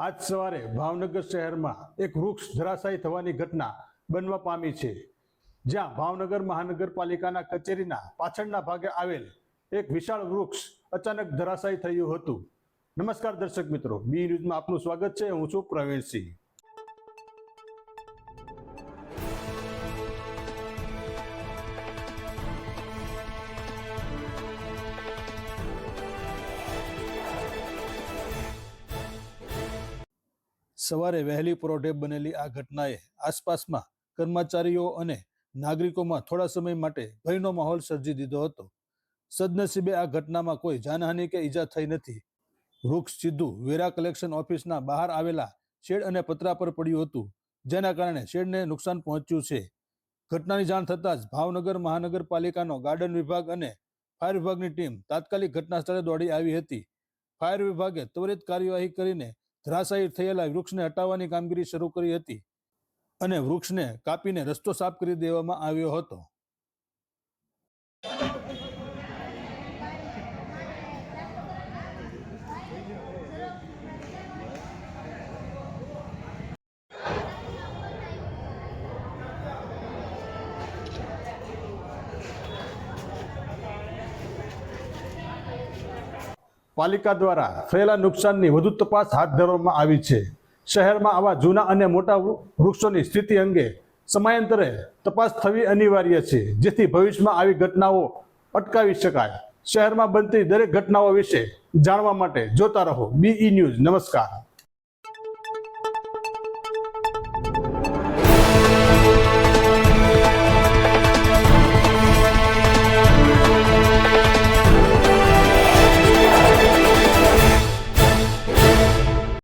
આજ સવારે ભાવનગર શહેરમાં એક વૃક્ષ ધરાશાયી થવાની ઘટના બનવા પામી છે. જ્યાં ભાવનગર મહાનગરપાલિકાના કચેરીના પાછળના ભાગે આવેલ એક વિશાળ વૃક્ષ અચાનક ધરાશાયી થયું હતું. નમસ્કાર દર્શક મિત્રો, બી ન્યૂઝમાં આપનું સ્વાગત છે. હું છું પ્રવીણસિંહ. સવારે વહેલી પરોઢે બનેલી આ ઘટનાએ આસપાસમાં કર્મચારીઓ અને નાગરિકોમાં થોડા સમય માટે ભયનો માહોલ સર્જી દીધો હતો. સદનસીબે આ ઘટનામાં કોઈ જાનહાનિ કે ઈજા થઈ નથી. વૃક્ષ સીધું વેરા કલેક્શન ઓફિસના બહાર આવેલા શેડ અને પતરા પર પડ્યું હતું, જેના કારણે શેડને નુકસાન પહોંચ્યું છે. ઘટનાની જાણ થતાં જ ભાવનગર મહાનગરપાલિકાનો ગાર્ડન વિભાગ અને ફાયર વિભાગની ટીમ તાત્કાલિક ઘટના સ્થળે દોડી આવી હતી. ફાયર વિભાગે ત્વરિત કાર્યવાહી કરીને ધરાશાયી થયેલા વૃક્ષને હટાવવાની કામગીરી શરૂ કરી હતી અને વૃક્ષને કાપીને રસ્તો સાફ કરી દેવામાં આવ્યો હતો. પાલિકા દ્વારા થયેલા નુકસાનની વધુ તપાસ હાથ ધરવામાં આવી છે. શહેરમાં આવા જૂના અને મોટા વૃક્ષોની સ્થિતિ અંગે સમયાંતરે તપાસ થવી અનિવાર્ય છે, જેથી ભવિષ્યમાં આવી ઘટનાઓ અટકાવી શકાય. શહેરમાં બનતી દરેક ઘટનાઓ વિશે જાણવા માટે જોતા રહો. બીઈ ન્યૂઝ નમસ્કાર.